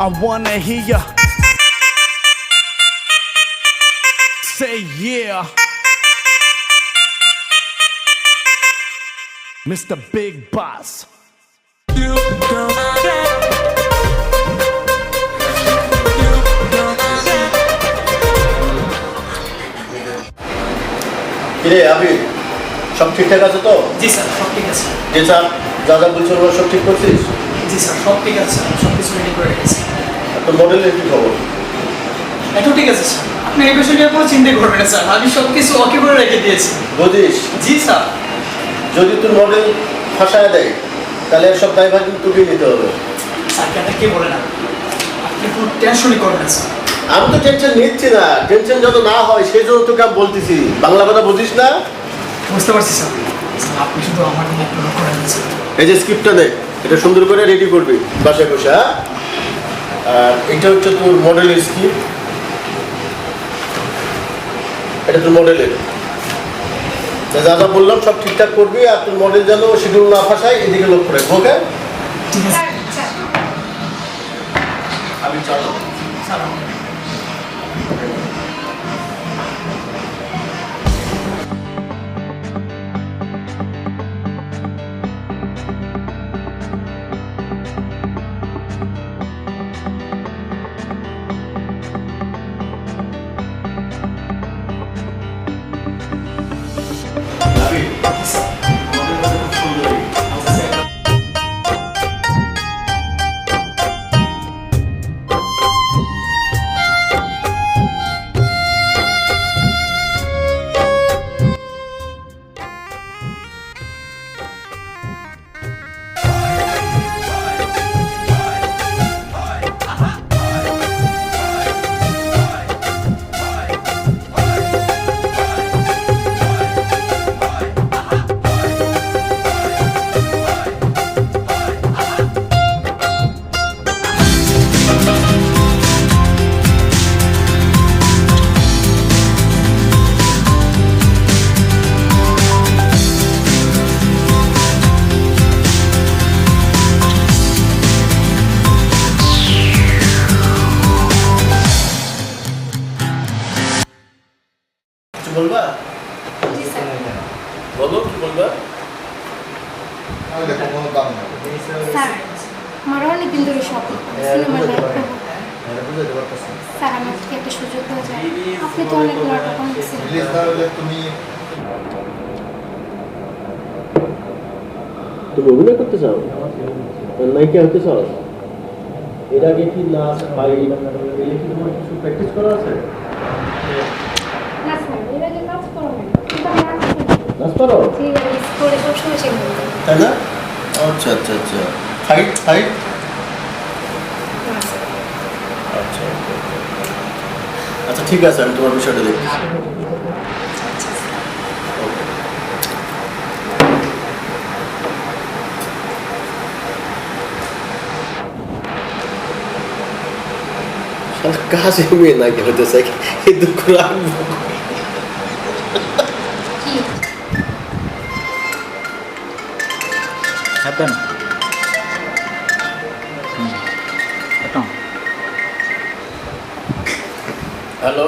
I wanna hear ya say yeah. Mr. Big Boss. You don't get You don't get কিরে আবি সব ঠিকঠাক আছে তো জি স্যার সব ঠিক আছে যে স্যার যা যা বলছো ওগুলো সব ঠিক করছিস জি স্যার সব ঠিক আছে আমি সব কিছু রেডি করে রেখেছি তোর মডেলের কি খবর এটাও ঠিক আছে স্যার আপনি এই বিষয় নিয়ে কোনো চিন্তা করবেন না স্যার। আমি সব কিছু ওকে করে রেখে দিয়েছি। বুঝিস? জি স্যার। যদি তোর মডেল ফাঁসায় দেয় তাহলে এসব দায়ভার কিন্তু তোকেই নিতে হবে। স্যার কেন কে বলে না? আপনি কোনো টেনশনই করবেন না স্যার। আমি তো টেনশন নিচ্ছি না। টেনশন যত না হয় সেই জন্য তোকে আমি বলতেছি। বাংলা কথা বুঝিস না? বুঝতে পারছি স্যার। আপনি শুধু আমার একটু লক্ষ্য রাখবেন এই যে স্ক্রিপ্টটা নে এটা সুন্দর করে রেডি করবি বাসায় বসে হ্যাঁ? আর এটা হচ্ছে তোর মডেলের স্ক্রিপ্ট এটা তোর মডেলের যা যা বললাম সব ঠিকঠাক করবি আর তোর মডেল যেন শিডিউল না ফাঁসায় এদিকে লক্ষ্য রাখব ওকে আমি চলো স্যার আমি বলো কি বলবা? স্যার আমার অনেকদিন ধরে স্বপ্ন সিনেমার লাইফ করব স্যার আমার থেকে একটা সুযোগ হয়ে যায়। আপনি তো অনেক নাটক অনেক সিনেমা। তুমি অভিনয় করতে চাও? নায়িকা হতে চাও? এর আগে কি নাচ তোমার কিছু প্র্যাকটিস করা আছে না স্যার এর আগে কাজ করো না কিন্তু আমি নাচ করি। নাচ শেখাবো তাই না? আচ্ছা আচ্ছা আচ্ছা। ফাইট ফাইট আচ্ছা আচ্ছা ঠিক আছে আমি তোমার বিষয়টা দেখছি। কাজে মেয়ে নাকি হতে চাই এই দুঃখ রাখব Ito. হ্যালো?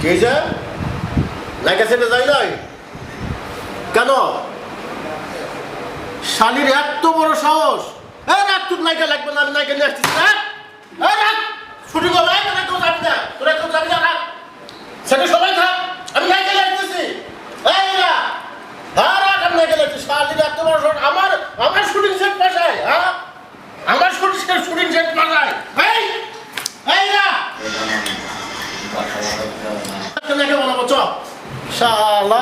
কে যা নাইকা সেটা যাই নাই? কেন? শালির এত বড় সাহস। এই রাখ, তোর নাইকা লাগবে না, আমি নাইকা নিয়ে আসতেছি, রাখ। এই রাখ, ছুটি কেউ যাবি না, তোরা রাখ। সবাই থাক, আমি নাইকা নিয়ে আসতেছি। এই রাখ না গেলে সারাদিন এত বড় আমার আমার শুটিং সেট পাশায় হ্যাঁ? আমার শুটিং সেট শুটিং সেট পাশায় এই এই না। তোমাকে বলব চ শালা।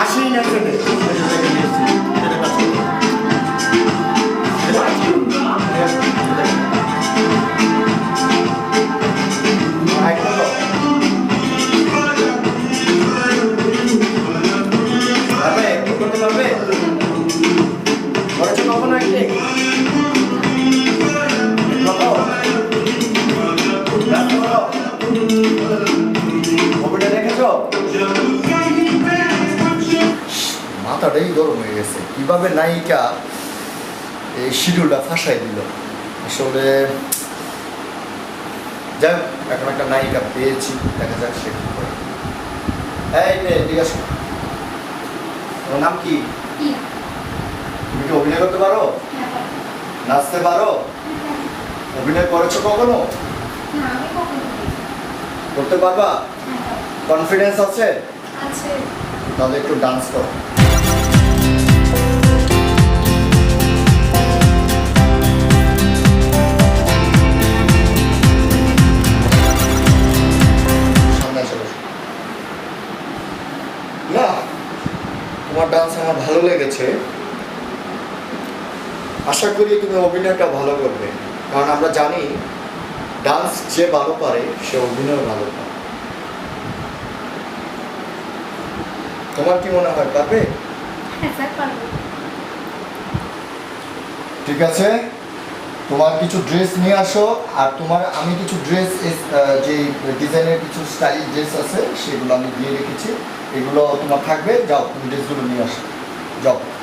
আসেই না কীভাবে নায়িকা এই শিডিউলটা ফাঁসাই দিল। আসলে যাই হোক, এখন একটা নায়িকা পেয়েছি দেখা যাক সে কি করে। এই মেয়ে ঠিক আছে। তোমার নাম কি? তুমি কি অভিনয় করতে পারো? হ্যাঁ নাচতে পারো? অভিনয় করেছ কখনো। করতে পারবা? হ্যাঁ কনফিডেন্স আছে? আছে। তাহলে একটু ডান্স করো। লেগেছে আশা করি তুমি অভিনয়টা ভালো করবে। কারণ আমরা জানি ডান্স যে ভালো পারে সে অভিনয় ভালো পারে। তোমার কি মনে হয় পারবে? হ্যাঁ পারব। ঠিক আছে। তোমার কিছু ড্রেস নিয়ে আসো আর তোমার আমি কিছু ড্রেস যে ডিজাইনের কিছু স্টাইল ড্রেস আছে সেগুলো আমি দিয়ে রেখেছি। এগুলো তোমার থাকবে যাও তুমি ড্রেসগুলো নিয়ে আসো। যাও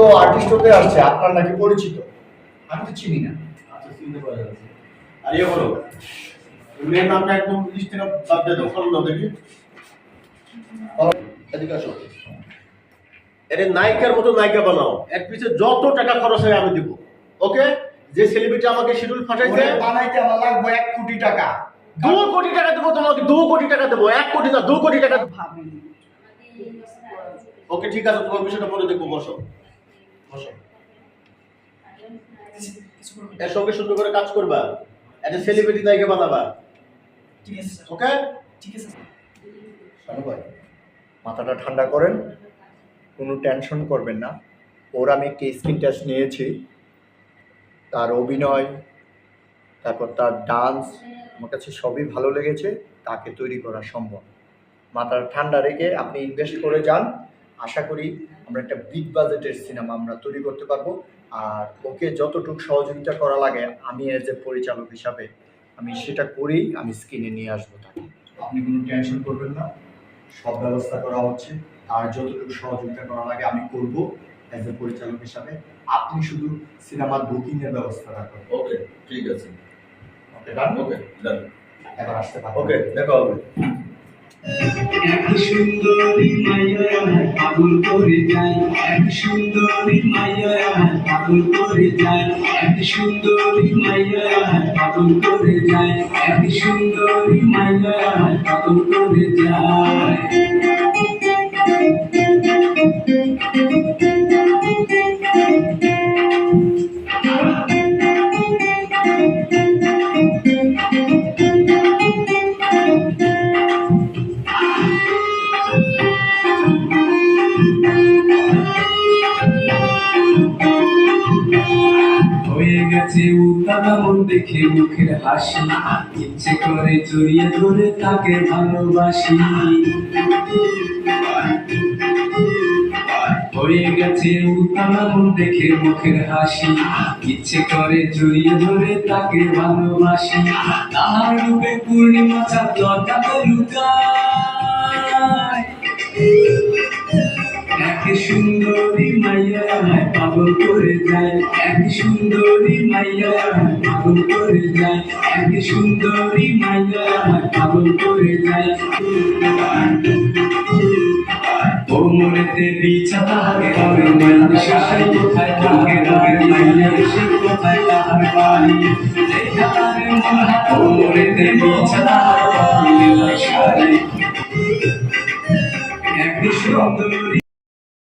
তো আর্টিস্ট হতে আসছে আপনার নাকি পরিচিত? আমি তো চিনি না। আচ্ছা চিনতে পারা যাচ্ছে আর ইয়ে বলো মেয়ের নামটা একদম লিস্ট থেকে বাদ দিয়ে দাও ফলো দেখি। এদিকে আসো। এর নায়িকার মতো নায়িকা বানাও। এর পিছে যত টাকা খরচ হয় আমি দিব। ওকে যে সেলিব্রিটি আমাকে শিডিউল ফাটাইছে বানাইতে আমার লাগবে এক কোটি টাকা। দু কোটি টাকা দেবো তোমাকে দু কোটি টাকা দেবো এক কোটি না দু কোটি টাকা ওকে ঠিক আছে তোমার বিষয়টা পরে দেখব বসো। এর সঙ্গে সুন্দর করে কাজ করবা। একটা সেলিব্রিটি নায়িকা বানাবা। ঠিক আছে ওকে ঠিক আছে শানু ভাই মাথাটা ঠান্ডা করেন কোনো টেনশন করবেন না। ওর আমি একটি স্কিন টেস্ট নিয়েছি। তার অভিনয় তারপর তার ডান্স আমার কাছে সবই ভালো লেগেছে। তাকে তৈরি করা সম্ভব। মাথাটা ঠান্ডা রেখে আপনি ইনভেস্ট করে যান। আশা করি আমরা একটা বিগ বাজেটের সিনেমা আমরা তৈরি করতে পারব। আর ওকে যতটুকু সহযোগিতা করা লাগে আমি এজ এ পরিচালক হিসাবে আমি সেটা করেই আমি স্ক্রিনে নিয়ে আসব তাকে। আপনি কোনো টেনশন করবেন না সব ব্যবস্থা করা হচ্ছে। আর যতটুকু সহযোগিতা করা লাগে আমি করব অ্যাজ এ পরিচালক হিসাবে। আপনি শুধু সিনেমার বুকিংয়ের ব্যবস্থা করবেন ওকে ঠিক আছে। ওকে ডান ওকে ডান এবার আসতে পারব ওকে দেখা হবে। এক সুন্দরী মাইয়া আমার পাগল করে যায়। এক সুন্দরী মাইয়া আমার পাগল করে যায়। এক সুন্দরী মাইয়া আমার পাগল করে যায়। এক সুন্দরী মাইয়া আমার করে যায়। গেছে মন দেখে মুখের হাসি। ইচ্ছে করে জড়িয়ে ধরে তাকে ভালোবাসি। হয়ে গেছে দেখে মুখের হাসি। ইচ্ছে করে জড়িয়ে ধরে তাকে ভালোবাসি। তাহার রূপে পূর্ণিমা চাঁদ লতাতে লুকায় এক সুন্দরী মাইয়া পাগল করে যায়। এক সুন্দরী মাইয়া পাগল করে যায়। এক সুন্দরী মাইয়া পাগল করে যায়। ও বিছা তাহার তবে নীল শাড়ি কোথায় থাকে রঙের মাইয়া সে কোথায় তাহার বাড়ি কোমরেতে বিছা তাহার তবে নীল শাড়ি এক সুন্দর